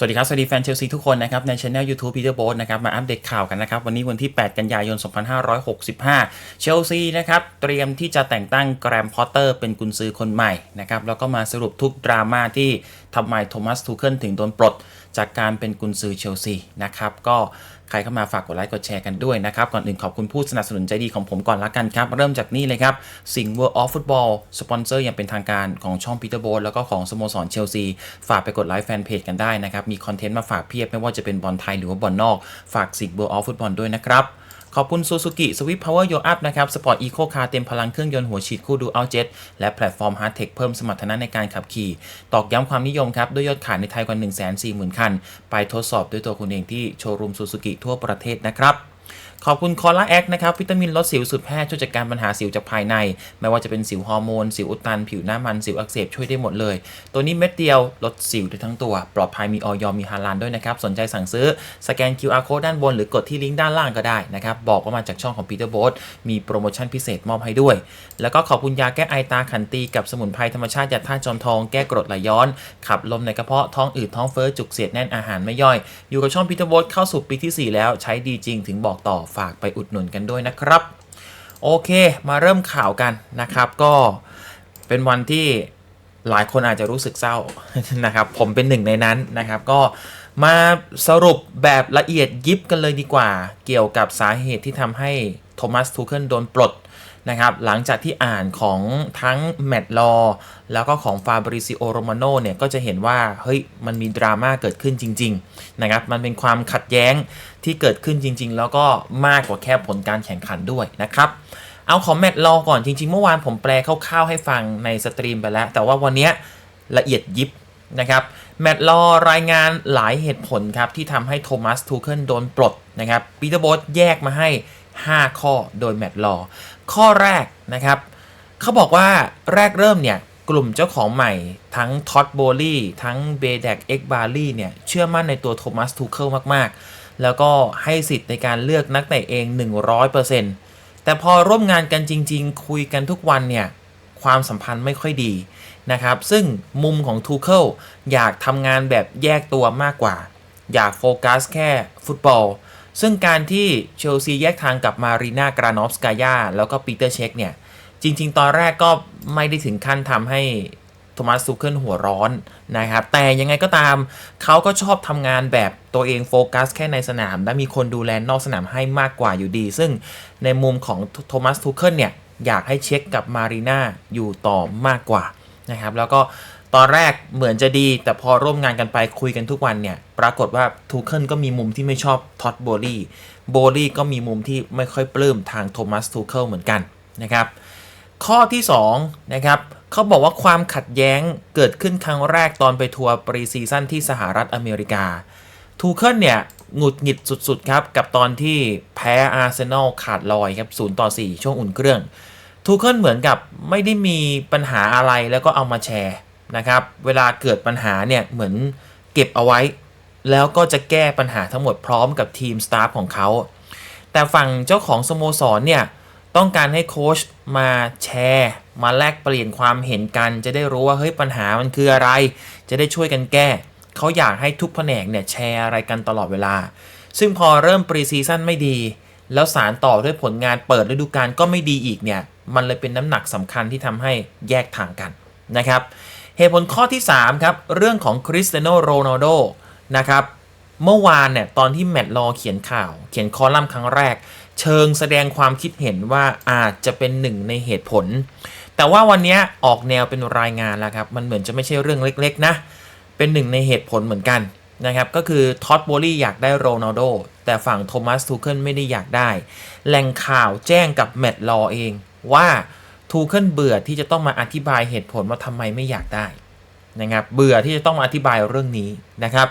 สวัสดีครับ สวัสดีแฟนเชลซีทุกคนนะครับ ในช anel YouTube Peter b o นะครับ มาอัปเดตข่าวกันนะครับ วันนี้วันที่ 8 กันยายน 2565 เชลซีนะครับ เตรียมที่จะแต่งตั้งแกรมพอตเตอร์เป็นกุนซือคนใหม่นะครับ แล้วก็มาสรุปทุกดราม่าที่ทำไมโทมัสทูเคิลถึงโดนปลด จากการเป็นกุนซือเชลซีนะครับก็ ใครเข้ามาฝากกดไลค์กดแชร์กันด้วยนะครับ ก่อนอื่นขอบคุณผู้สนับสนุนใจดีของผมก่อนละกันครับ เริ่มจากนี่เลยครับ สิงห์ World of Football สปอนเซอร์อย่างเป็นทางการของช่อง Peter b o แล้วก็ของสโมสรเชลซี ฝากไปกดไลค์แฟนเพจกันได้นะครับ มีคอนเทนต์มาฝากเพียบไม่ว่าจะเป็นบอลไทยหรือว่าบอลนอก ฝากสิงห์ World of Football ด้วยนะครับ ขอบคุณ Suzuki Swift Power Your Up นะครับสปอร์ตอีโคคาร์เต็มพลังเครื่องยนต์หัวฉีดคู่ดูอัลเจ็ตและแพลตฟอร์มฮาร์ดเทคเพิ่มสมรรถนะในการขับขี่ ตอกย้ำความนิยมครับ ด้วยยอดขายในไทยกว่า 140,000 คัน ไปทดสอบด้วยตัวคุณเองที่โชว์รูม Suzuki ทั่วประเทศนะครับ ขอบคุณคอล่าแอคนะครับวิตามินลดสิวสุดแพทย์ช่วยจัดการปัญหาสิวจากภายใน ไม่ว่าจะเป็นสิวฮอร์โมน สิวอุดตัน ผิวหน้ามัน สิวอักเสบช่วยได้หมดเลย ตัวนี้เม็ดเดียวลดสิวได้ทั้งตัว ปลอดภัยมีออยมีฮาลานด้วยนะครับ สนใจสั่งซื้อสแกน QR code ด้านบนหรือกดที่ลิงก์ด้านล่างก็ได้นะครับบอกว่ามาจากช่องของ Peter b o มีโปรโมชั่นพิเศษมอบให้ด้วย แล้วก็ขอบคุณยาแก้ไอตาขันตีกับสมุนไพรธรรมชาติยาท่าตุจอมทองแก้กรดไหลย้อน ขับลมในกระเพาะท้องอืดท้องเฟ้อจุกเสียดแน่นอาหารไม่ย่อย อยู่กับช่อง Peter b o เข้าสู่ปีที่ 4 แล้วใช้ดีจริงถึงบอกต่อฝากไปอุดหนุนกันด้วยนะครับ โอเคมาเริ่มข่าวกันนะครับ ก็เป็นวันที่หลายคนอาจจะรู้สึกเศร้านะครับ ผมเป็นหนึ่งในนั้นนะครับ ก็มาสรุปแบบละเอียดยิบกันเลยดีกว่า เกี่ยวกับสาเหตุที่ทำให้โทมัสทูเคิลโดนปลด นะครับหลังจากที่อ่านของทั้งแมตต์ลอแล้วก็ของฟาบริซิโอโรมาโนเนี่ยก็จะเห็นว่าเฮ้ยมันมีดราม่าเกิดขึ้นจริงๆนะครับมันเป็นความขัดแย้งที่เกิดขึ้นจริง ๆ แล้วก็มากกว่าแค่ผลการแข่งขันด้วยนะครับเอาของแมตต์ลอก่อนจริง ๆ เมื่อวานผมแปลคร่าวๆให้ฟังในสตรีมไปแล้ว แต่ว่าวันนี้ละเอียดยิบนะครับแมตต์ลอรายงานหลายเหตุผลครับที่ทำให้โทมัสทูเคิลโดนปลดนะครับปีเตอร์โบสแยกมาให้ 5 ข้อโดยแมตต์ลอข้อแรกนะครับเขาบอกว่าแรกเริ่มเนี่ยกลุ่มเจ้าของใหม่ทั้งท็อตโบลี่ทั้งเบเดกเอ็กบารี่เนี่ยเชื่อมั่นในตัวโทมัสทูเคิลมาก ๆ แล้วก็ให้สิทธิ์ในการเลือกนักเตะเอง 100%แต่พอร่วมงานกันจริง ๆ คุยกันทุกวันเนี่ยความสัมพันธ์ไม่ค่อยดีนะครับ ซึ่งมุมของทูเคิลอยากทำงานแบบแยกตัวมากกว่า อยากโฟกัสแค่ฟุตบอล ซึ่งการที่เชลซีแยกทางกับมารีนากรานอฟสกายาแล้วก็ปีเตอร์เช็คเนี่ย จริง ๆ ตอนแรกก็ไม่ได้ถึงขั้นทำให้โทมัสซูเคิลหัวร้อนนะครับ แต่ยังไงก็ตามเขาก็ชอบทำงานแบบตัวเองโฟกัสแค่ในสนาม และมีคนดูแลนอกสนามให้มากกว่าอยู่ดี ซึ่งในมุมของโทมัสทูเคิลเนี่ย อยากให้เช็คกับมารีนาอยู่ต่อมากกว่านะครับ แล้วก็ ตอนแรกเหมือนจะดี แต่พอร่วมงานกันไปคุยกันทุกวันเนี่ย ปรากฏว่าทูเคิลก็มีมุมที่ไม่ชอบท็อตโบลี่โบลี่ก็มีมุมที่ไม่ค่อยปลื้มทางโทมัสทูเคิลเหมือนกันนะครับ ข้อที่2นะครับเขาบอกว่าความขัดแย้งเกิดขึ้นครั้งแรกตอนไปทัวร์ปรีซีซั่นที่สหรัฐอเมริกาทูเคิลเนี่ยหงุดหงิดสุด ๆ ครับ กับตอนที่แพ้อาร์เซนอลขาดลอยครับ0ต่อ 4 ช่วงอุ่นเครื่องทูเคิลเหมือนกับไม่ได้มีปัญหาอะไรแล้วก็เอามาแชร์ นะครับ เวลาเกิดปัญหาเนี่ยเหมือนเก็บเอาไว้ แล้วก็จะแก้ปัญหาทั้งหมดพร้อมกับทีมสตาฟของเขา แต่ฝั่งเจ้าของสโมสรเนี่ยต้องการให้โค้ชมาแชร์ มาแลกเปลี่ยนความเห็นกัน จะได้รู้ว่าเฮ้ยปัญหามันคืออะไร จะได้ช่วยกันแก้ เขาอยากให้ทุกแผนกเนี่ยแชร์อะไรกันตลอดเวลา ซึ่งพอเริ่มปรีซีซั่นไม่ดี แล้วสารต่อด้วยผลงานเปิดฤดูกาลก็ไม่ดีอีกเนี่ย มันเลยเป็นน้ำหนักสำคัญที่ทำให้แยกทางกันนะครับ เหตุผลข้อที่ 3 ครับ เรื่องของคริสเตียโนโรนัลโดนะครับ เมื่อวานเนี่ยตอนที่แมตต์ลอเขียนข่าว เขียนคอลัมน์ครั้งแรก เชิงแสดงความคิดเห็นว่าอาจจะเป็นหนึ่งในเหตุผล แต่ว่าวันนี้ออกแนวเป็นรายงานแล้วครับ มันเหมือนจะไม่ใช่เรื่องเล็กๆนะ เป็นหนึ่งในเหตุผลเหมือนกันนะครับก็คือท็อตโบลี่อยากได้โรนัลโดแต่ฝั่งโทมัสทูเคิลไม่ได้อยากได้ แหล่งข่าวแจ้งกับแมตต์ลอเองว่า ทูเคิลเบื่อที่จะต้องมาอธิบายเหตุผลว่าทำไมไม่อยากได้นะครับเบื่อที่จะต้องมาอธิบายเรื่องนี้นะครับ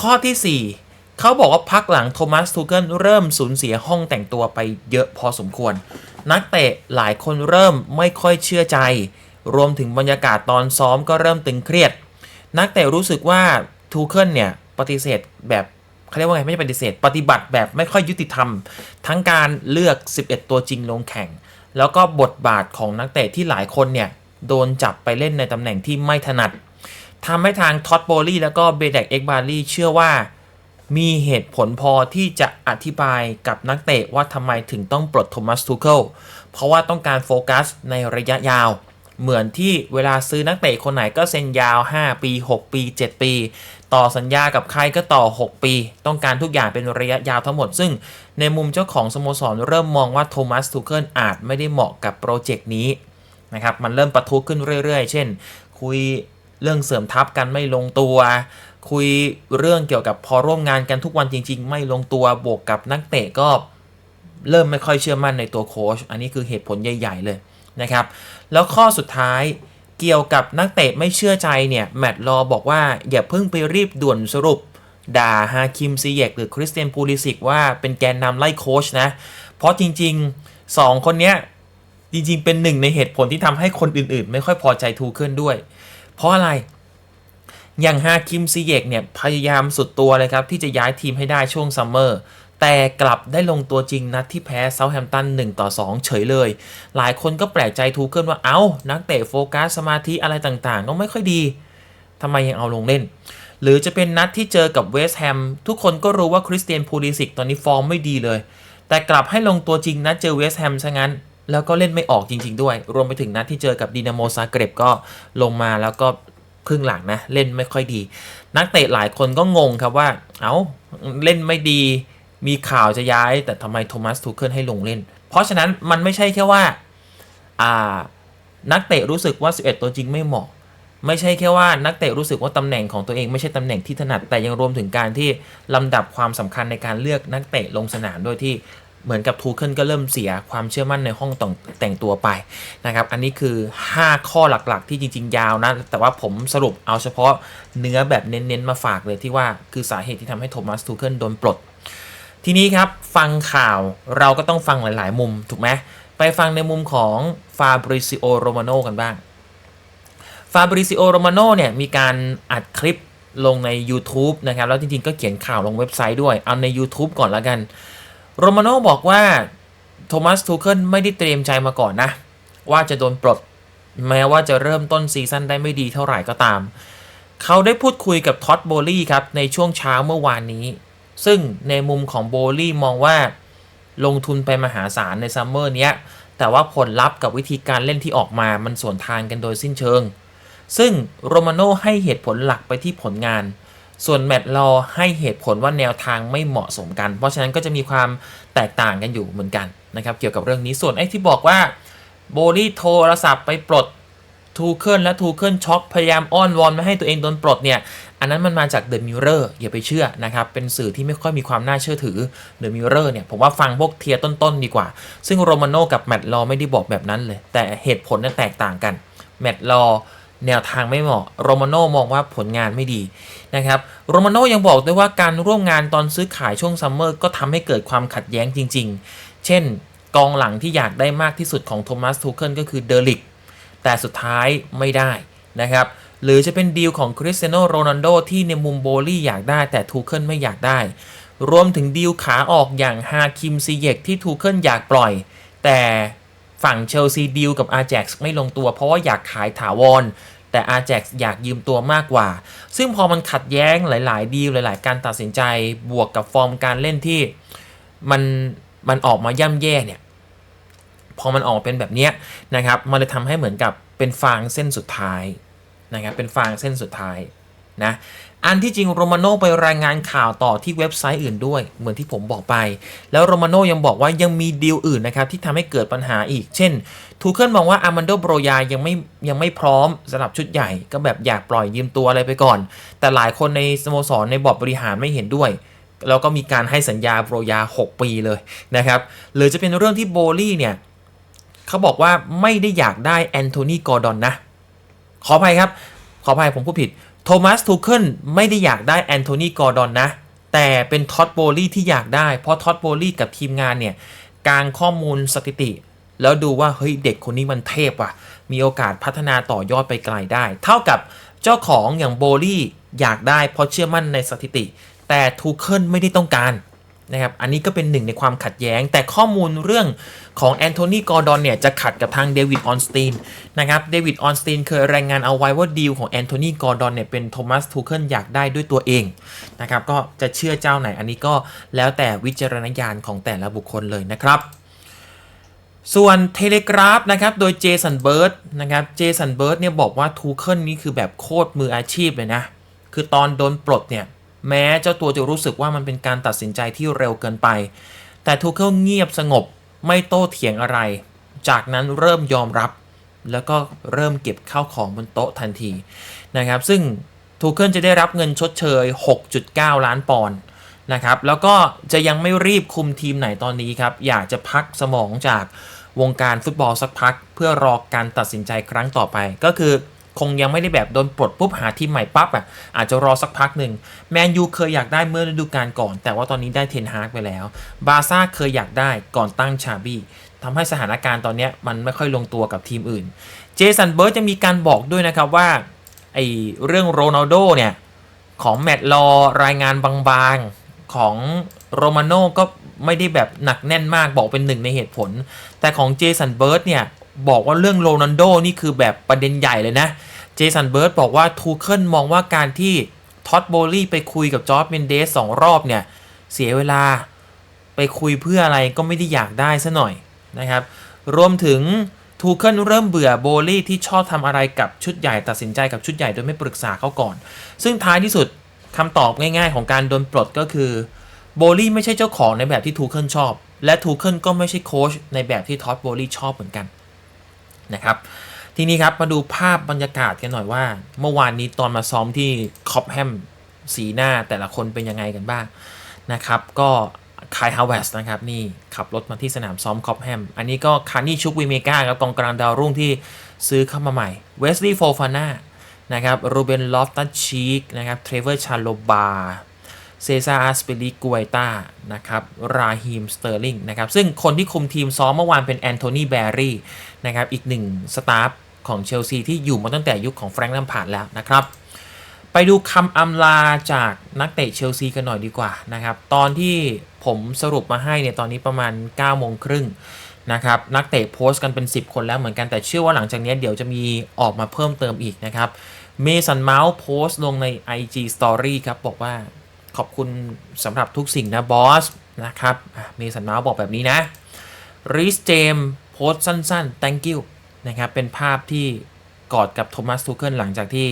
ข้อที่ 4 เขาบอกว่าพักหลังโทมัสทูเกิลเริ่มสูญเสียห้องแต่งตัวไปเยอะพอสมควร นักเตะหลายคนเริ่มไม่ค่อยเชื่อใจ รวมถึงบรรยากาศตอนซ้อมก็เริ่มตึงเครียด นักเตะรู้สึกว่าทูเคิลเนี่ยปฏิเสธแบบเขาเรียกว่าไงไม่ใช่ปฏิเสธ ปฏิบัติแบบไม่ค่อยยุติธรรม ทั้งการเลือก 11 ตัวจริงลงแข่ง แล้วก็บทบาทของนักเตะที่หลายคนเนี่ย โดนจับไปเล่นในตำแหน่งที่ไม่ถนัดทำให้ทางท็อตโบลี่แล้วก็เบเดกเอ็กบารีเชื่อว่า มีเหตุผลพอที่จะอธิบายกับนักเตะว่าทำไมถึงต้องปลดโทมัสทูเคิลเพราะว่าต้องการโฟกัสในระยะยาว เหมือนที่เวลาซื้อนักเตะคนไหนก็เซ็นยาว 5 ปี 6 ปี 7 ปี ต่อสัญญากับใครก็ต่อ 6 ปี ต้องการทุกอย่างเป็นระยะยาวทั้งหมด ซึ่งในมุมเจ้าของสโมสรเริ่มมองว่าโทมัสทูเคิลอาจไม่ได้เหมาะกับโปรเจกต์นี้นะครับมันเริ่มประทุขึ้นเรื่อย ๆ เช่น คุยเรื่องเสริมทัพกันไม่ลงตัว คุยเรื่องเกี่ยวกับพอร่วมงานกันทุกวันจริง ๆ ไม่ลงตัวบวกกับนักเตะก็เริ่มไม่ค่อยเชื่อมั่นในตัวโค้ชอันนี้คือเหตุผลใหญ่ ๆ เลยนะครับ แล้วข้อสุดท้ายเกี่ยวกับนักเตะไม่เชื่อใจเนี่ยแมตต์ลอบอกว่าอย่าเพิ่งไปรีบด่วนสรุป ด่าฮาคิมซีเยกหรือคริสเตียนปูลิสิกว่าเป็นแกนนำไล่โค้ชนะ เพราะจริง ๆ 2 คนเนี้ยจริง ๆ เป็นหนึ่งในเหตุผลที่ทำให้คนอื่น ๆ ไม่ค่อยพอใจทูเคิลด้วย เพราะอะไรอย่างฮาคิมซีเยกเนี่ยพยายามสุดตัวเลยครับ ที่จะย้ายทีมให้ได้ช่วงซัมเมอร์ แต่กลับได้ลงตัวจริงนัดที่แพ้เซาแฮมตัน1ต่อ 2 เฉยเลย หลายคนก็แปลกใจทูเคิลว่าเอา้า นักเตะโฟกัสสมาธิอะไรต่างๆ ก็ไม่ค่อยดีทำไมยังเอาลงเล่น หรือจะเป็นนัดที่เจอกับเวสต์แฮมทุกคนก็รู้ว่าคริสเตียนพูลิสิกตอนนี้ฟอร์มไม่ดีเลย แต่กลับให้ลงตัวจริงนัดเจอเวสต์แฮมซะงั้น แล้วก็เล่นไม่ออกจริง ๆ ด้วย รวมไปถึงนัดที่เจอกับดินาโมซาเกร็บก็ลงมาแล้วก็ครึ่งหลังนะเล่นไม่ค่อยดี นักเตะหลายคนก็งงครับว่าเอา้าเล่นไม่ดี มีข่าวจะย้ายแต่ทำไมโทมัสทูเคิลให้ลงเล่น เพราะฉะนั้นมันไม่ใช่แค่ว่าานักเตะรู้สึกว่า 11 ตัวจริงไม่เหมาะ ไม่ใช่แค่ว่านักเตะรู้สึกว่าตำแหน่งของตัวเองไม่ใช่ตำแหน่งที่ถนัด แต่ยังรวมถึงการที่ลำดับความสำคัญในการเลือกนักเตะลงสนามด้วยที่เหมือนกับทูเคิลก็เริ่มเสียความเชื่อมั่นในห้องต่งแต่งตัวไปนะครับ อันนี้คือ 5 ข้อหลักๆ ที่จริง ๆ ยาวนะ แต่ว่าผมสรุปเอาเฉพาะเนื้อแบบเน้นๆ มาฝากเลยที่ว่าคือสาเหตุที่ทำให้โทมัสทูเคิลโดนปลด ทีนี้ครับฟังข่าวเราก็ต้องฟังหลาย ๆ มุมถูกไหมไปฟังในมุมของฟาบริซิโอโรมาโนกันบ้างฟาบริซิโอโรมาโนเนี่ยมีการอัดคลิปลงใน YouTube นะครับ แล้วจริง ๆ ก็เขียนข่าวลงเว็บไซต์ด้วย เอาใน YouTube ก่อนละกันโรมาโนบอกว่าโทมัสทูเคิลไม่ได้เตรียมใจมาก่อนนะ ว่าจะโดนปลด แม้ว่าจะเริ่มต้นซีซั่นได้ไม่ดีเท่าไหร่ก็ตาม เขาได้พูดคุยกับท็อตโบลี่ครับ ในช่วงเช้าเมื่อวานนี้ ซึ่งในมุมของโบลี่มองว่าลงทุนไปมหาศาลในซัมเมอร์เนี้ย แต่ว่าผลลัพธ์กับวิธีการเล่นที่ออกมามันสวนทางกันโดยสิ้นเชิง ซึ่งโรมาโน่ให้เหตุผลหลักไปที่ผลงาน ส่วนแมตต์ลอให้เหตุผลว่าแนวทางไม่เหมาะสมกัน เพราะฉะนั้นก็จะมีความแตกต่างกันอยู่เหมือนกันนะครับ เกี่ยวกับเรื่องนี้ส่วนไอ้ที่บอกว่าโบลี่โทรศัพท์ไปปลด ทูเคิลและทูเคิลช็อกพยายามอ้อนวอนไม่ให้ตัวเองโดนปลดเนี่ยอันนั้นมันมาจากเดอะมิ r รอร์อย่าไปเชื่อนะครับ เป็นสื่อที่ไม่ค่อยมีความน่าเชื่อถือเดอะมิ r รอร์เนี่ยผมว่าฟังพวกเทียต้นๆดีกว่า ซึ่งโรมาโน่กับแมตต์ลอไม่ได้บอกแบบนั้นเลย แต่เหตุผลนี่ยแตกต่างกันแมตต์ลอแนวทางไม่เหมาะโรมาโน่มองว่าผลงานไม่ดีนะครับโรมาโน่ยังบอกด้วยว่าการร่วมงานตอนซื้อขายช่วงซัมเมอร์ก็ทำให้เกิดความขัดแย้งจริง ๆ เช่น กองหลังที่อยากได้มากที่สุดของโทมัสทูเคิลก็คือเดอริก แต่สุดท้ายไม่ได้นะครับหรือจะเป็นดีลของคริสเตียโนโรนัลโดที่ในมุมโบลี่อยากได้แต่ทูเคิลไม่อยากได้ รวมถึงดีลขาออกอย่างฮาคิมซีเยกที่ทูเคิลอยากปล่อย แต่ฝั่งเชลซีดีลกับอา j จ x ไม่ลงตัวเพราะว่าอยากขายถาวรแต่อา j จ x อยากยืมตัวมากกว่า ซึ่งพอมันขัดแย้งหลาย ๆ ดีลหลาย ๆ การตัดสินใจบวกกับฟอร์มการเล่นที่มันมันออกมาย่ำแย่เนี่ย พอมันออกเป็นแบบนี้นะครับมันเลยทำให้เหมือนกับเป็นฟางเส้นสุดท้ายนะครับเป็นฟางเส้นสุดท้ายนะอันที่จริงโรมาโน่ไปรายงานข่าวต่อที่เว็บไซต์อื่นด้วย เหมือนที่ผมบอกไป แล้วโรมาโน่ยังบอกว่ายังมีดีลอื่นนะครับที่ทำให้เกิดปัญหาอีก เช่น ทูเคิลมองว่าอามันโดโบรยายังไม่ยังไม่พร้อมสำหรับชุดใหญ่ ก็แบบอยากปล่อยยืมตัวอะไรไปก่อน แต่หลายคนในสโมสรในบอร์ดบริหารไม่เห็นด้วยแล้วก็มีการให้สัญญาโบรยา 6 ปีเลยนะครับหรือจะเป็นเรื่องที่โบลี่เนี่ย เขาบอกว่าไม่ได้อยากได้แอนโทนีกอร์ดอนนะ ขออภัยครับ ขออภัยผมพูดผิด โทมัสทูเคิลไม่ได้อยากได้แอนโทนีกอร์ดอนนะ แต่เป็นท็อตโบลี่ที่อยากได้ เพราะท็อตโบลี่กับทีมงานเนี่ยกางข้อมูลสถิติ แล้วดูว่าเฮ้ยเด็กคนนี้มันเทพว่ะ มีโอกาสพัฒนาต่อยอดไปไกลได้ เท่ากับเจ้าของอย่างโบลี่อยากได้เพราะเชื่อมั่นในสถิติ แต่ทูเคิลไม่ได้ต้องการ นะครับ อันนี้ก็เป็นหนึ่งในความขัดแย้ง แต่ข้อมูลเรื่องของแอนโทนีกอร์ดอนเนี่ยจะขัดกับทางเดวิดออนสตีนนะครับ เดวิดออนสตีนเคยรายงานเอาไว้ว่าดีลของแอนโทนีกอร์ดอนเนี่ยเป็นโทมัสทูเคิลอยากได้ด้วยตัวเองนะครับ ก็จะเชื่อเจ้าไหน อันนี้ก็แล้วแต่วิจารณญาณของแต่ละบุคคลเลยนะครับส่วนเทเลกราฟนะครับ โดยเจสันเบิร์ดนะครับ เจสันเบิร์ดเนี่ยบอกว่าทูเคิลนี่คือแบบโคตรมืออาชีพเลยนะ คือตอนโดนปลดเนี่ย แม้เจ้าตัวจะรู้สึกว่ามันเป็นการตัดสินใจที่เร็วเกินไป แต่ทูเคิลเงียบสงบไม่โต้เถียงอะไร จากนั้นเริ่มยอมรับ แล้วก็เริ่มเก็บข้าวของบนโต๊ะทันทีนะครับ ซึ่งทูเคิลจะได้รับเงินชดเชย 6.9 ล้านปอนด์นะครับ แล้วก็จะยังไม่รีบคุมทีมไหนตอนนี้ครับ อยากจะพักสมองจากวงการฟุตบอลสักพัก เพื่อรอการตัดสินใจครั้งต่อไป ก็คือ คงยังไม่ได้แบบโดนปลดปุ๊บหาทีมใหม่ปั๊บอะอาจจะรอสักพักหนึ่งแมนยูเคยอยากได้เมื่อฤดูกาลก่อน แต่ว่าตอนนี้ได้เทนฮากไปแล้ว บาร์ซ่าเคยอยากได้ก่อนตั้งชาบี้ทำให้สถานการณ์ตอนนี้มันไม่ค่อยลงตัวกับทีมอื่น เจสันเบิร์ดจะมีการบอกด้วยนะครับว่าไอเรื่องโรนัลโดเนี่ย ของแมตต์ลอรายงานบางๆของโรมาโน่ก็ไม่ได้แบบหนักแน่นมากบอกเป็นหนึ่งในเหตุผล แต่ของเจสันเบิร์ดเนี่ย บอกว่าเรื่องโรนัลโดนี่คือแบบประเด็นใหญ่เลยนะ เจสันเบิร์ดบอกว่าทูเคิลมองว่าการที่ท็อตโบลี่ไปคุยกับจอร์จเมนเดสสองรอบเนี่ย เสียเวลาไปคุยเพื่ออะไรก็ไม่ได้อยากได้ซะหน่อยนะครับ รวมถึงทูเคิลเริ่มเบื่อโบลี่ที่ชอบทำอะไรกับชุดใหญ่ตัดสินใจกับชุดใหญ่โดยไม่ปรึกษาเขาก่อน ซึ่งท้ายที่สุดคำตอบง่ายๆ ของการโดนปลดก็คือโบลี่ไม่ใช่เจ้าของในแบบที่ทูเคิลชอบ และทูเคิลก็ไม่ใช่โค้ชในแบบที่ท็อตโบลี่ชอบเหมือนกัน นะครับ ทีนี้ครับมาดูภาพบรรยากาศกันหน่อยว่า เมื่อวานนี้ตอนมาซ้อมที่คอปแฮมสีหน้าแต่ละคนเป็นยังไงกันบ้างนะครับ ก็คายฮาวเวสนะครับนี่ขับรถมาที่สนามซ้อมคอปแฮมอันนี้ก็คานี่ชุกวีเมกาครับกองกลางดาวรุ่งที่ซื้อเข้ามาใหม่เวสลีย์โฟฟาน่านะครับรูเบนลอฟตัสชีกนะครับเทรเวอร์ชาโลบาเซซาอาสเปริกวยตานะครับ ราฮิม สเตอร์ลิง นะครับ ซึ่งคนที่คุมทีมซ้อมเมื่อวานเป็นแอนโทนี แบร์รี่ นะครับอีกหนึ่งสตาฟของเชลซีที่อยู่มาตั้งแต่ยุคของแฟรงค์แลมพาร์ดแล้วนะครับ ไปดูคำอำลาจากนักเตะเชลซีกันหน่อยดีกว่านะครับ ตอนที่ผมสรุปมาให้เนี่ยตอนนี้ประมาณ9โมงครึ่งนะครับนักเตะโพสต์กันเป็น 10 คนแล้วเหมือนกันแต่เชื่อว่าหลังจากนี้เดี๋ยวจะมีออกมาเพิ่มเติมอีกนะครับเมสันเมาส์โพสต์ลงใน IG Story ครับบอกว่าขอบคุณสำหรับทุกสิ่งนะบอสนะครับเมสันเมาส์บอกแบบนี้นะริสเจม โพสต์สั้นๆ thank you นะครับ เป็นภาพที่กอดกับโทมัสทูเคิลหลังจากที่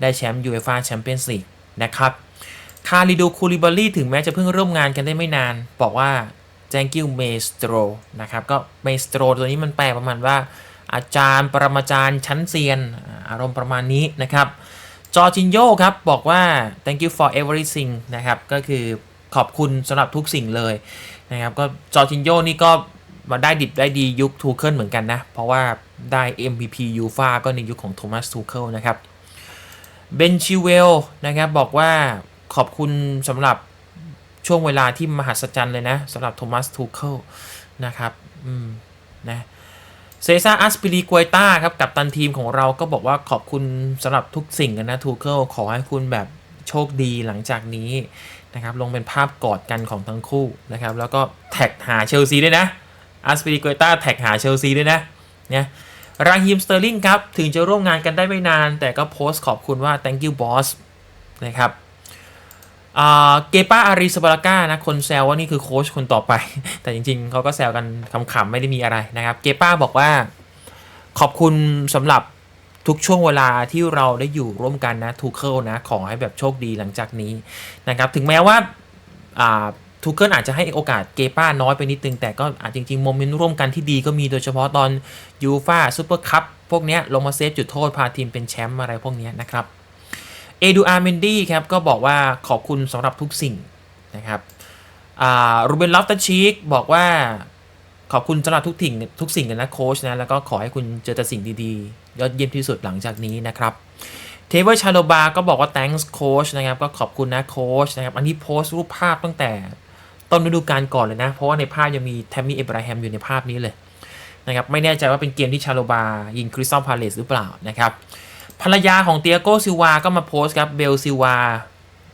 ได้แชมป์ยูเอฟ่าแชมเปี้ยนส์ลีกนะครับ คาริโดคูลิบารีถึงแม้จะเพิ่งร่วมงานกันได้ไม่นาน บอกว่า thank you maestro นะครับ ก็ maestro ตัวนี้มันแปลประมาณว่า อาจารย์ปรมาจารย์ชั้นเซียน อารมณ์ประมาณนี้นะครับ จอจินโยครับ บอกว่า thank you for everything นะครับ ก็คือขอบคุณสำหรับทุกสิ่งเลยนะครับ ก็จอจินโยนี่ก็ มาได้ดิบได้ดียุคทูเคิลเหมือนกันนะ เพราะว่าได้ MVP ยูฟาก็ในยุคของโทมัสทูเคิลนะครับเบนชิเวลนะครับบอกว่าขอบคุณสำหรับช่วงเวลาที่มหัศจรรย์เลยนะสำหรับโทมัสทูเคิลนะครับอืมนะเซซ่าอัสปิลีกวยต้าครับกับตันทีมของเราก็บอกว่าขอบคุณสำหรับทุกสิ่งกันนะทูเคิลขอให้คุณแบบโชคดีหลังจากนี้นะครับลงเป็นภาพกอดกันของทั้งคู่นะครับแล้วก็แท็กหาเชลซีด้วยนะ อาร์สปิริโกต้าแท็กหาเชลซีด้วยนะเนี่ยราฮิมสเตอร์ลิงครับ ถึงจะร่วมงานกันได้ไม่นาน แต่ก็โพสต์ขอบคุณว่า thank you boss นะครับเกปาอาริสบาลาก้านะ คนแซวว่านี่คือโค้ชคนต่อไป แต่จริงๆ เขาก็แซวกันขำๆ ไม่ได้มีอะไรนะครับ เกปาบอกว่าขอบคุณสำหรับทุกช่วงเวลาที่เราได้อยู่ร่วมกันนะ ทูเคิลนะ ขอให้แบบโชคดีหลังจากนี้นะครับ ถึงแม้ว่าอ่า ทูเกิลอาจจะให้โอกาสเกป้าน้อยไปนิดนึง แต่ก็อาจจริงๆโมเมนต์ร่วมกันที่ดีก็มีโดยเฉพาะตอนยูฟาซูเปอร์คัพพวกเนี้ยลงมาเซฟจุดโทษพาทีมเป็นแชมป์อะไรพวกเนี้ยนะครับเอดูอาร์เมนดี้ครับก็บอกว่าขอบคุณสำหรับทุกสิ่งนะครับรูเบนลอฟตัชีกบอกว่าขอบคุณสำหรับทุกสิ่งทุกสิ่งกันนะโค้ชนะ แล้วก็ขอให้คุณเจอแต่สิ่งดีๆ ยอดเยี่ยมที่สุดหลังจากนี้นะครับเทเวอร์ชาโลบาก็บอกว่า thanks coach นะครับ ก็ขอบคุณนะโค้ชนะครับ อันที่โพสต์รูปภาพตั้งแต่ ต้นฤดูกาลก่อนเลยนะ เพราะว่าในภาพยังมีแทมมี่เอบราฮัมอยู่ในภาพนี้เลยนะครับไม่แน่ใจว่าเป็นเกมที่ชาโลบายิงคริสตัลพาเลสหรือเปล่านะครับภรรยาของเตียโกซิวาก็มาโพสต์ครับเบลซิวา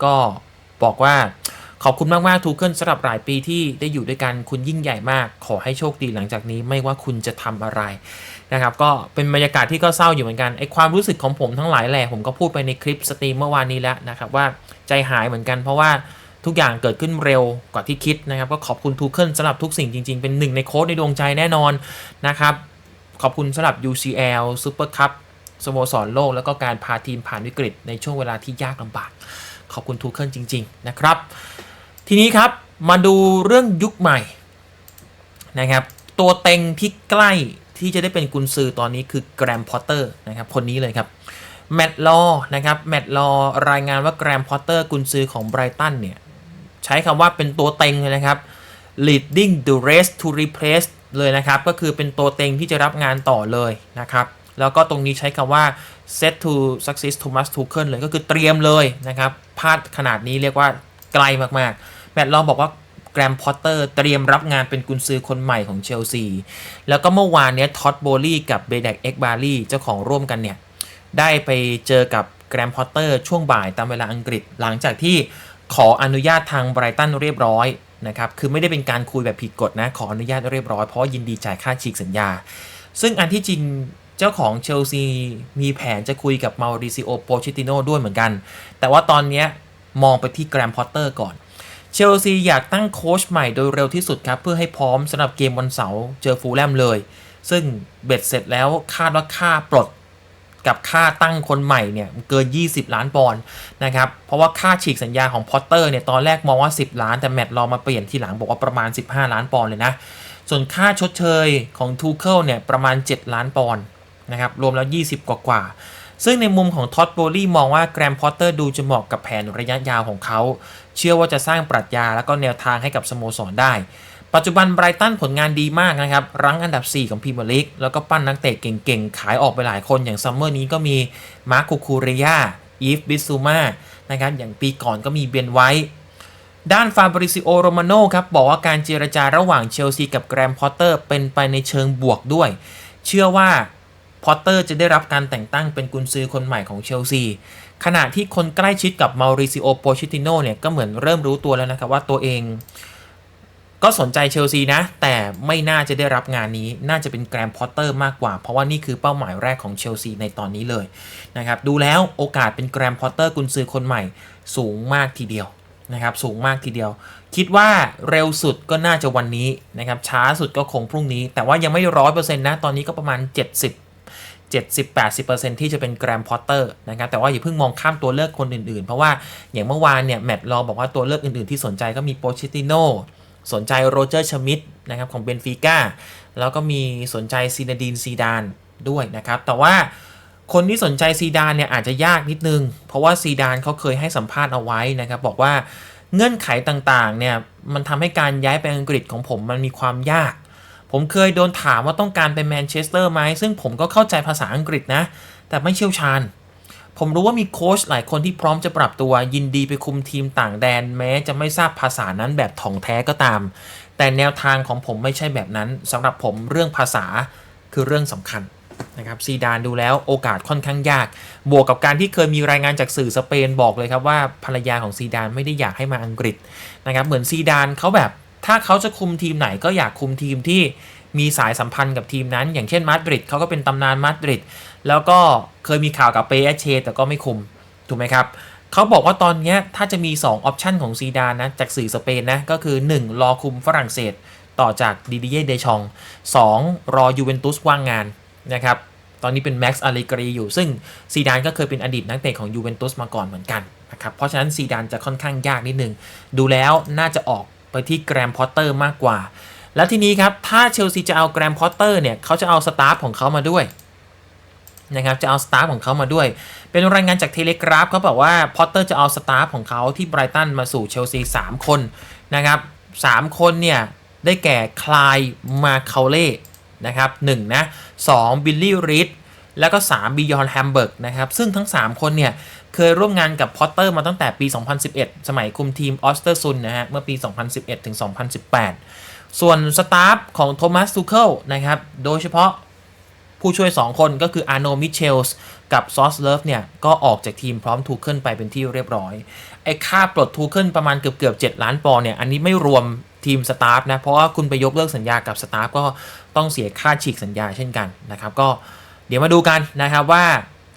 ก็บอกว่าขอบคุณมากๆทูเคิลสำหรับหลายปีที่ได้อยู่ด้วยกันคุณยิ่งใหญ่มาก ขอให้โชคดีหลังจากนี้ไม่ว่าคุณจะทำอะไรนะครับก็เป็นบรรยากาศที่ก็เศร้าอยู่เหมือนกันไอความรู้สึกของผมทั้งหลายแหละผมก็พูดไปในคลิปสตรีมเมื่อวานนี้แล้วนะครับว่าใจหายเหมือนกันเพราะว่า ทุกอย่างเกิดขึ้นเร็วกว่าที่คิดนะครับ ก็ขอบคุณทูเคิลสำหรับทุกสิ่งจริง ๆ เป็นหนึ่งในโค้ดในดวงใจแน่นอนนะครับ ขอบคุณสำหรับ UCL Super Cup สโมสรโลก แล้วก็การพาทีมผ่านวิกฤตในช่วงเวลาที่ยากลำบาก ขอบคุณทูเคิลจริง ๆ นะครับ ทีนี้ครับมาดูเรื่องยุคใหม่นะครับ ตัวเต็งที่ใกล้ที่จะได้เป็นกุนซือตอนนี้คือแกรมพอตเตอร์นะครับคนนี้เลยครับแมตต์ลอนะครับแมตต์ลอรายงานว่าแกรมพอตเตอร์กุนซือของไบรตันเนี่ย ใช้คำว่าเป็นตัวเต็งเลยนะครับ leading the race to replace เลยนะครับ ก็คือเป็นตัวเต็งที่จะรับงานต่อเลยนะครับ แล้วก็ตรงนี้ใช้คำว่า set to success Thomas Tuchel เลยก็คือเตรียมเลยนะครับพลาดขนาดนี้เรียกว่าไกลมากๆ แมตต์ลองบอกว่าแกรมพอตเตอร์เตรียมรับงานเป็นกุนซือคนใหม่ของเชลซี แล้วก็เมื่อวานเนี้ยท็อตโบลี่กับเบเดกเอ็กบารีเจ้าของร่วมกันเนี่ย ได้ไปเจอกับแกรมพอตเตอร์ช่วงบ่ายตามเวลาอังกฤษ หลังจากที่ ขออนุญาตทางไบรตันเรียบร้อยนะครับ คือไม่ได้เป็นการคุยแบบผิดกฎนะ ขออนุญาตเรียบร้อย เพราะยินดีจ่ายค่าฉีกสัญญา ซึ่งอันที่จริงเจ้าของเชลซีมีแผนจะคุยกับมาริซิโอโปชิติโนด้วยเหมือนกัน แต่ว่าตอนนี้มองไปที่แกรมพอตเตอร์ก่อน เชลซีอยากตั้งโค้ชใหม่โดยเร็วที่สุดครับ เพื่อให้พร้อมสำหรับเกมวันเสาร์เจอฟูลแลมเลย ซึ่งเบ็ดเสร็จแล้วคาดว่าค่าปลด กับค่าตั้งคนใหม่เนี่ยเกิน 20 ล้านปอนด์นะครับ เพราะว่าค่าฉีกสัญญาของพอตเตอร์เนี่ยตอนแรกมองว่า 10 ล้านแต่แมตต์รอมาเปลี่ยนทีหลังบอกว่าประมาณ 15 ล้านปอนด์เลยนะ ส่วนค่าชดเชยของทูเคิลเนี่ยประมาณ 7 ล้านปอนด์นะครับรวมแล้ว 20 กว่ากว่าซึ่งในมุมของท็อตโบลี่มองว่าแกรมพอตเตอร์ดูจะเหมาะกับแผนระยะยาวของเขา เชื่อว่าจะสร้างปรัชญาและก็แนวทางให้กับสโมสรได้ ปัจจุบันไบรตันผลงานดีมากนะครับ รั้งอันดับ 4 ของพรีเมียร์ลีกแล้วก็ปั้นนักเตะเก่งๆ ขายออกไปหลายคนอย่างซัมเมอร์นี้ก็มีมาร์คคูคูเรียอีฟบิซูมานะครับอย่างปีก่อนก็มีเบนไวด้านฟาบริซิโอโรมาโนครับ บอกว่าการเจรจาระหว่างเชลซีกับแกรมพอตเตอร์เป็นไปในเชิงบวกด้วย เชื่อว่าพอตเตอร์จะได้รับการแต่งตั้งเป็นกุนซือคนใหม่ของเชลซี ขณะที่คนใกล้ชิดกับมาริซิโอโปชิติโนเนี่ยก็เหมือนเริ่มรู้ตัวแล้วนะครับว่าตัวเอง ก็สนใจเชลซีนะ แต่ไม่น่าจะได้รับงานนี้ น่าจะเป็นแกรมพอตเตอร์มากกว่า เพราะว่านี่คือเป้าหมายแรกของเชลซีในตอนนี้เลยนะครับดูแล้วโอกาสเป็นแกรมพอตเตอร์กุนซือคนใหม่สูงมากทีเดียวนะครับสูงมากทีเดียว คิดว่าเร็วสุดก็น่าจะวันนี้นะครับช้าสุดก็คงพรุ่งนี้ แต่ว่ายังไม่ร้อยเปอร์เซ็นต์นะ ตอนนี้ก็ประมาณ 70 70-80%ที่จะเป็นแกรมพอตเตอร์นะครับแต่ว่าอย่าเพิ่งมองข้ามตัวเลือกคนอื่นๆ เพราะว่าอย่างเมื่อวานเนี่ยแมตต์รอบอกว่าตัวเลือกอื่นๆที่สนใจก็มีโปชิติโน สนใจโรเจอร์ชมิดนะครับของเบนฟิก้าแล้วก็มีสนใจซีนาดีนซีดานด้วยนะครับ แต่ว่าคนที่สนใจซีดานเนี่ยอาจจะยากนิดนึง เพราะว่าซีดานเขาเคยให้สัมภาษณ์เอาไว้นะครับ บอกว่าเงื่อนไขต่างๆเนี่ยมันทำให้การย้ายไปอังกฤษของผมมันมีความยาก ผมเคยโดนถามว่าต้องการไปแมนเชสเตอร์ไหมซึ่งผมก็เข้าใจภาษาอังกฤษนะ แต่ไม่เชี่ยวชาญ ผมรู้ว่ามีโค้ชหลายคนที่พร้อมจะปรับตัวยินดีไปคุมทีมต่างแดน แม้จะไม่ทราบภาษานั้นแบบถ่องแท้ก็ตาม แต่แนวทางของผมไม่ใช่แบบนั้นสำหรับผมเรื่องภาษาคือเรื่องสำคัญนะครับซีดานดูแล้วโอกาสค่อนข้างยาก บวกกับการที่เคยมีรายงานจากสื่อสเปนบอกเลยครับว่าภรรยาของซีดานไม่ได้อยากให้มาอังกฤษนะครับเหมือนซีดานเขาแบบถ้าเขาจะคุมทีมไหนก็อยากคุมทีมที่ มีสายสัมพันธ์กับทีมนั้น อย่างเช่นมาดริดเขาก็เป็นตำนานมาดริดแล้วก็เคยมีข่าวกับเปเอเชแต่ก็ไม่คุม ถูกไหมครับเขาบอกว่าตอนนี้ถ้าจะมี 2 ออปชันของซีดานนะจากสื่อสเปนนะก็คือ 1 รอคุมฝรั่งเศส ต่อจากดิดิเย่เดชอง 2 รอยูเวนตุสว่างงานนะครับตอนนี้เป็นแม็กซ์อาริกรีอยู่ ซึ่งซีดานก็เคยเป็นอดีตนักเตะของยูเวนตุสมาก่อนเหมือนกันนะครับเพราะฉะนั้นซีดานจะค่อนข้างยากนิดนึง ดูแล้วน่าจะออกไปที่แกรมพอตเตอร์มากกว่า แล้วทีนี้ครับ ถ้าเชลซีจะเอาแกรมพอตเตอร์เนี่ยเขาจะเอาสตาฟของเขามาด้วยนะครับจะเอาสตาฟของเขามาด้วย เป็นรายงานจากเทเลกราฟเขาบอกว่าพอตเตอร์จะเอาสตาฟของเขาที่ไบรตันมาสู่เชลซี3 คนนะครับ3คนเนี่ย ได้แก่คลายมาคาเล่นะครับ1นะ2บิลลี่ริดแล้วก็3บิยอนแฮมเบิร์กนะครับซึ่งทั้ง 3 คนเนี่ย เคยร่วมงานกับพอตเตอร์มาตั้งแต่ปี 2011 สมัยคุมทีมออสเตอร์ซุนนะฮะเมื่อปี 2011ถึง2018 ส่วนสตาฟของโทมัสทูเคิลนะครับ โดยเฉพาะผู้ช่วย 2 คนก็คืออาร์โนมิเชลส์กับซอสเลิฟเนี่ย ก็ออกจากทีมพร้อมทูเคิลไปเป็นที่เรียบร้อย ไอ้ค่าปลดทูเคิลประมาณเกือบเกือบ7ล้านปอนด์เนี่ย อันนี้ไม่รวมทีมสตาฟนะ เพราะว่าคุณไปยกเลิกสัญญากับสตาฟก็ต้องเสียค่าฉีกสัญญาเช่นกันนะครับ ก็เดี๋ยวมาดูกันนะครับว่า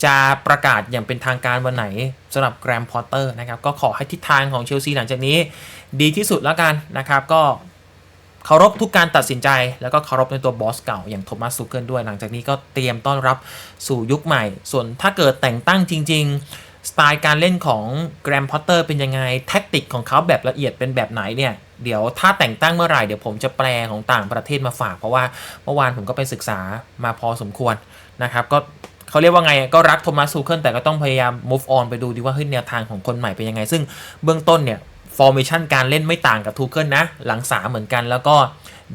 จะประกาศอย่างเป็นทางการวันไหนสำหรับแกรมพอตเตอร์นะครับ ก็ขอให้ทิศทางของเชลซีหลังจากนี้ ดีที่สุดแล้วกันนะครับ ก็ เคารพทุกการตัดสินใจ แล้วก็เคารพในตัวบอสเก่าอย่างโทมัสซูเคิลด้วย หลังจากนี้ก็เตรียมต้อนรับสู่ยุคใหม่ ส่วนถ้าเกิดแต่งตั้งจริง ๆ สไตล์การเล่นของแกรมพอตเตอร์เป็นยังไง แท็กติกของเขาแบบละเอียดเป็นแบบไหนเนี่ยเดี๋ยวถ้าแต่งตั้งเมื่อไหร่เดี๋ยวผมจะแปลของต่างประเทศมาฝาก เพราะว่าเมื่อวานผมก็ไปศึกษามาพอสมควรนะครับก็เขาเรียกว่าไงก็รักโทมัสซูเคิลแต่ก็ต้องพยายาม move on ไปดูดีว่าเฮ้ยแนวทางของคนใหม่เป็นยังไง ซึ่งเบื้องต้นเนี่ย ฟอร์เมชันการเล่นไม่ต่างกับทูเคิลนะ หลัง3เหมือนกันแล้วก็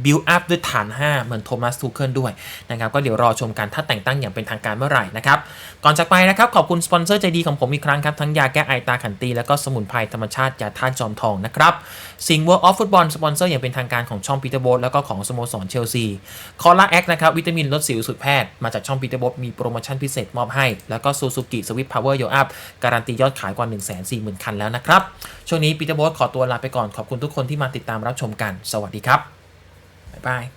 บิลอัพด้วยฐาน 5 เหมือนโทมัสทูเคิลด้วยนะครับก็เดี๋ยวรอชมกันถ้าแต่งตั้งอย่างเป็นทางการเมื่อไหร่นะครับ ก่อนจากไปนะครับ ขอบคุณสปอนเซอร์ใจดีของผมอีกครั้งครับ ทั้งยาแก้ไอตาขันตี แล้วก็สมุนไพรธรรมชาติยาท่านจอมทองนะครับสิงห์เวิร์ออฟฟุตบอลสปอนเซอร์อย่างเป็นทางการของช่องปีเตอร์โบสแล้วก็ของสโมสรเชลซีคอล่าแอคนะครับวิตามินลดสิวสุดแพทย์มาจากช่องปีเตอร์โบสมีโปรโมชั่นพิเศษมอบให้แล้วก็ซูซูกิสวิตพาวเวอร์โยอัพการันตียอดขายกว่า 1 4 0 0 0 0 คันแล้วนะครับช่วงนี้ปีเตอร์โบสขอตัวลาไปก่อนขอบคุณทุกคนที่มาติดตามรับชมกัน สวัสดีครับ Bye.